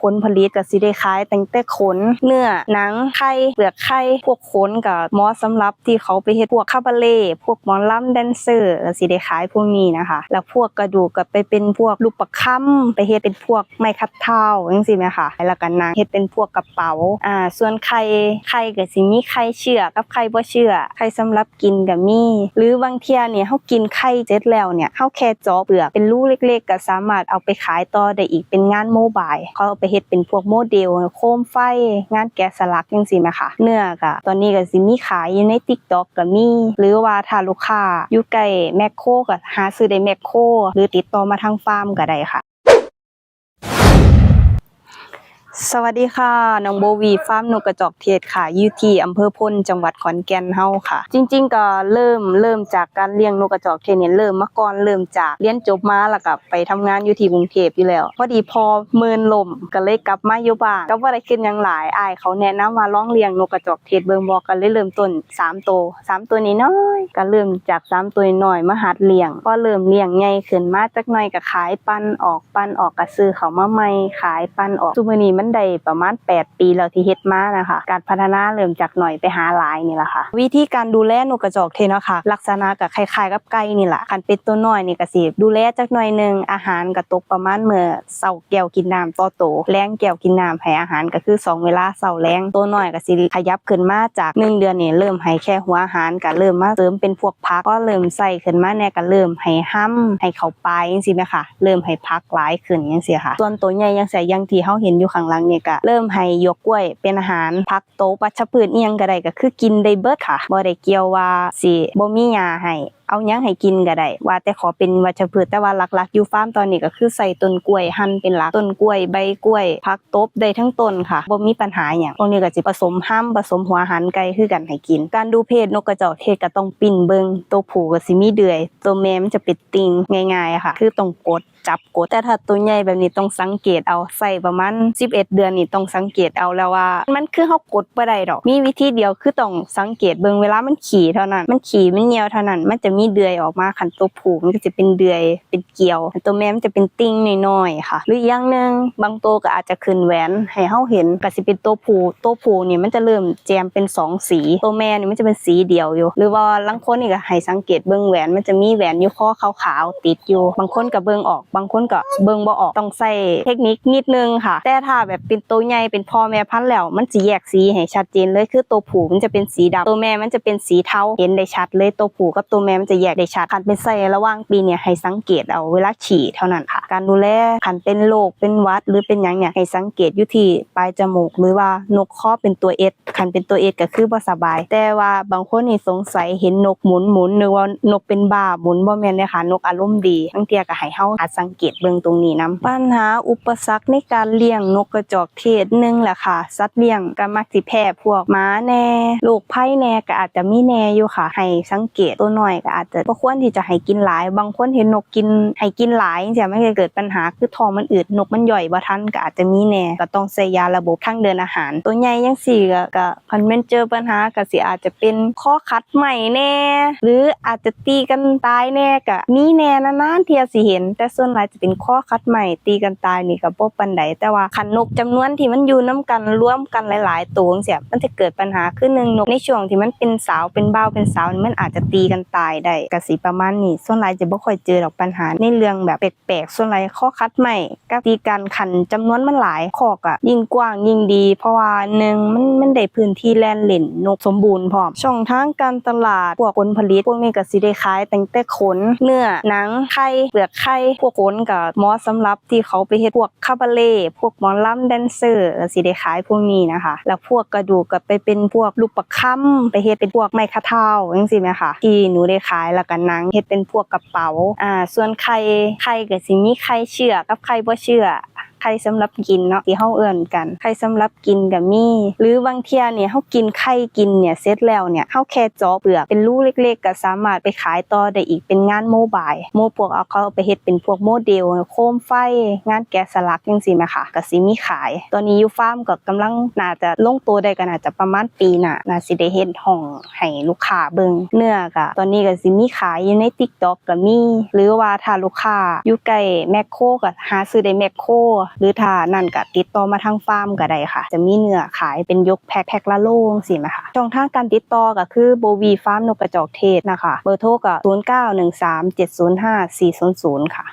ผลผลิตก็สิได้ขายตั้งแต่ขน เนื้อหนังไข่เปลือกไข่พวกขนก็เหมาะสำหรับที่เขาไปเฮ็ดพวกคาบาเล่พวกหมอลำแดนเซอร์ก็สิได้ขายพวกนี้นะคะ แล้วพวกกระดูกก็ไปเป็นพวกลูกประคำไปเฮ็ดเป็นพวกไม้คัดเท้าจังซี่แหมคะแล้วก็นังเฮ็ดเป็นพวกกระเป๋าอ่าส่วนไข่ไข่ก็สิมีไข่เชื่อกับไข่บ่เชื่อไข่สำหรับกินก็มีหรือบางเที่ยเนี่ยเฮากินไข่เสร็จแล้วเนี่ยเฮาแค่จาะเปลือกเป็นรูเล็ก ๆ ก็สามารถเอาไปขายต่อได้อีกเป็นงานโมบายเขาเอาไปเฮ็ดเป็นพวกโมเดล โคมไฟ งานแกะสลักจังซี่แหมค่ะ เนื้อก็ตอนนี้ก็สิมีขายอยู่ใน TikTok ก็มี หรือว่าถ้าลูกค้าอยู่ใกล้แมคโครก็หาซื้อได้แมคโครหรือติดต่อมาทางฟาร์มก็ได้ค่ะ สวัสดีค่ะน้องโบวีฟาร์มนกกระจอกเทศค่ะอยู่ที่อำเภอพลจังหวัดขอนแก่นเฮาค่ะ จริง ๆ ก็เริ่มเริ่มจากการเลี้ยงนกกระจอกเทศเนี่ยเริ่มมาก่อนเริ่มจากเรียนจบมาแล้วก็ไปทำงานอยู่ที่กรุงเทพอยู่แล้วพอดีพอเมินลมก็เลยกลับมาอยู่บ้านก็บ่าได้คิดหยังหลายอ้ายเขาแนะนำว่าลองเลี้ยงนกกระจอกเทศเบิ่งบ่ก็เลยเริ่มต้นสามตัวสามตัวนี้น้อยก็เริ่มจากสามตัวน้อยมาหัดเลี้ยงพอเริ่มเลี้ยงใหญ่ขึ้นมาจักหน่อยก็ขายปันออกปันออกก็ซื้อเขามาใหม่ขายปันออกซุมื้อนี้มันได้ประมาณ 8 ปีแล้วที่เฮ็ดมานะคะ การพัฒนาเริ่มจากหน่อยไปหาหลายนี่แหละค่ะ วิธีการดูแลนกกระจอกเทศเนาะค่ะลักษณะก็คล้ายๆกับไก่นี่แหละคันเป็นตัวน้อยนี่ก็สิดูแลจักหน่อยหนึงอาหารก็ตกประมาณเมื้อเช้าแก้วกินน้ำต่อโตแรงแก้วกินน้ำให้อาหารก็คือสองเวลาเช้าแรงตัวน้อยก็สิขยับขึ้นมาจากหนึ่งเดือนนี่เริ่มให้แค่หัวอาหารก็เริ่มมาเติมเป็นพวกผักก็เริ่มใส่ขึ้นมาเนี่ยก็เริ่มให้ห้ำให้เขาไปจังซี่แม่ค่ะเริ่มให้พักหลายขึ้นจังซี่ค่ะ ส่วนตัวใหญ่ยังใส่ยังที่เฮาเห็นอยู่ข้างหลังเนี่ยก็เริ่มให้ยกกล้วยเป็นอาหารพักโตปัชพืชอียงก็ได้ก็คือกินได้เบิดค่ะบ่ได้เกี่ยวว่าสิบ่มียาให้ เอาหยังให้กินก็ได้ว่าแต่ขอเป็นวัชพืชแต่ว่าหลักๆอยู่ฟาร์มตอนนี้ก็คือใส่ต้นกล้วยหั่นเป็นหลักต้นกล้วยใบกล้วยผักตบได้ทั้งต้นค่ะบ่มีปัญหาหยังพวกนี้ก็สิผสมห้ำผสมหัวหารไก่คือกันให้กิน การดูเพศนกกระจอกเทศก็ต้องปิ้นเบิงตัวผู้ก็สิมีเดือย ตัวแม่มันจะเป็นติงง่าย ๆ ค่ะ คือต้องกดจับกดแต่ถ้าตัวใหญ่แบบนี้ต้องสังเกตเอาใส่ประมาณ11 เดือนนี่ต้องสังเกตเอาแล้วว่า มันคือเฮากดบ่ได้ดอก มีวิธีเดียวคือต้องสังเกตเบิงเวลามันขี่เท่านั้น มันขี่มันเหนียวเท่านั้นมันจะมีเดือยออกมาคันตัวผู้มันก็จะเป็นเดือยเป็นเกลียวตัวแม่มันจะเป็นติ่งน้อยๆค่ะ หรืออีกอย่างหนึ่งบางตัวก็อาจจะขึ้นแหวนให้เฮาเห็นก็สิเป็นตัวผูตัวผู้นี่ยมันจะเริ่มแจมเป็นสองสี ตัวแม่นี่ยมันจะเป็นสีเดียวอยู่ หรือว่าลางคนนี่ก็ให้สังเกตเบิ่งแหวนมันจะมีแหวนอยู่ข้อขาวๆติดอยู่ บางคนก็เบิ่งออก บางคนก็เบิ่งบ่ออกต้องใส่เทคนิคนิดนึงค่ะ แต่ถ้าแบบเป็นตัวใหญ่เป็นพ่อแม่พันธุ์แล้ว มันจะแยกสีให้ชัดเจนเลยคือตัวผูมันจะเป็นสีดำตัวแม่มันจะเป็นสีเทาเห็นได้ชัดเลยตัวผูกับตัวแม่มันจะแยกได้ชัดคันเป็นไส้ระหว่างปีเนี่ยให้สังเกตเอาเวลาฉี่เท่านั้นค่ะ การดูแลคันเป็นโรคเป็นวัด หรือเป็นยังเนี่ยให้สังเกตอยู่ที่ปลายจมูก หรือว่านกข้อเป็นตัวเอสคันเป็นตัวเอสก็คือบ่สบาย แต่ว่าบางคนนี่สงสัยเห็นนกหมุนหมุนนึกว่านกเป็นบ้าหมุนบ่แม่นเด้ค่ะนกอารมณ์ดีทั้งเทียก็ให้เฮาอาจสังเกตเบิ่งตรงนี้นํปัญหาอุปสรรคในการเลี้ยงนกกระจอกเทศหนึงแหละค่ะ สัตว์เลี้ยงก็มักสิแพ้พวกหมาแน่โรคภัยแน่ก็อาจจะมีแน่อยู่ค่ะให้สังเกตตัวหน้อยก็อาจจะบ่ควรที่จะให้กินหลาย บางคนเห็นนกกินให้กินหลายจังซี่มันก็เกิดปัญหาคือท้องมันอืดนกมันย่อยบ่ทันก็อาจจะมีแน่ก็ต้องใส่ยาระบบทางเดินอาหาร ตัวใหญ่จังซี่ก็คอนแม่นเจอปัญหาก็สิอาจจะเป็นข้อคัดใหม่แน่ หรืออาจจะตีกันตายแน่ก็มีแน่นานๆเที่ยสิเห็น แต่ส่วนหลายจะเป็นข้อคัดใหม่ตีกันตายนี่ก็บ่ปานใดแต่ว่าคันนกจำนวนที่มันอยู่นํกันรวมกันหลายๆตัวจังซี่มันจะเกิดปัญหาคือหนึ่งนกในช่วงที่มันเป็นสาวเป็นเบ่าเป็นสาวมันอาจจะตีกันตายได้ก็สิประมาณนี้ส่วนหลายจะบ่ค่อยเจอดอกปัญหาในเรื่องแบบแปลกๆส่วนหลายข้อคัดใหม่กับตีกันคันจำนวนมันหลายข้อก็ยิ่งกว้างยิ่งดี เพราะว่าหนึ่งมันมันได้พื้นที่แล่นเล่นนกสมบูรณ์พร้อมช่องทางการตลาดพวกผลผลิตพวกนี้ก็สิได้ขายตั้งแต่ขนเนื้อหนังไข่เปลือกไข่พวกขนก็เหมาะสำหรับที่เขาไปเฮ็ดพวกคาบาเล่พวกหมอลำแดนเซอร์ก็สิได้ขายพวกนี้นะคะ แล้วพวกกระดูกก็ไปเป็นพวกลูกประคำไปเฮ็ดเป็นพวกไม้คาเท้าจังซี่แหมค่ะที่หนูได้ขายแล้วก็หนังเฮ็ดเป็นพวกกระเป๋าอ่าส่วนไข่ไข่ก็สิมีไข่เชื่อกับไข่บ่เชื่อ ไข่สำหรับกินเนาะที่เฮาเอิ่นกันไข่สำหรับกินก็มี หรือบางเที่ยเนี่ยเฮากินไข่กินเนี่ยเสร็จแล้วเนี่ยเฮาแค่จาะเปลือกเป็นรูเล็กๆก็สามารถไปขายต่อได้อีกเป็นงานโมบายโมพวกเอาเขาไปเฮ็ดเป็นพวกโมเดลโคมไฟ งานแกะสลักจังซี่แหมค่ะก็สิมีขาย ตอนนี้อยู่ฟาร์มก็กำลังน่าจะลงตัวได้ก็น่าจะประมาณปีหน้าน่าสิได้เฮ็ดห้องให้ลูกค้าเบิ่งเนื้อก็ตอนนี้ก็สิมีขายอยู่ใน TikTok ก็มี หรือว่าถ้าลูกค้าอยู่ใกล้แมคโครก็หาซื้อได้แมคโครหรือถ้านั่นก็ติดต่อมาทางฟาร์มก็ได้ค่ะ จะมีเนื้อขายเป็นยกแพ็คแพ็คละโลงสิไหมคะช่องทางการติดต่อก็คือโบวีฟาร์มนกกระจอกเทศนะคะ เบอร์โทรก็0913705400ค่ะ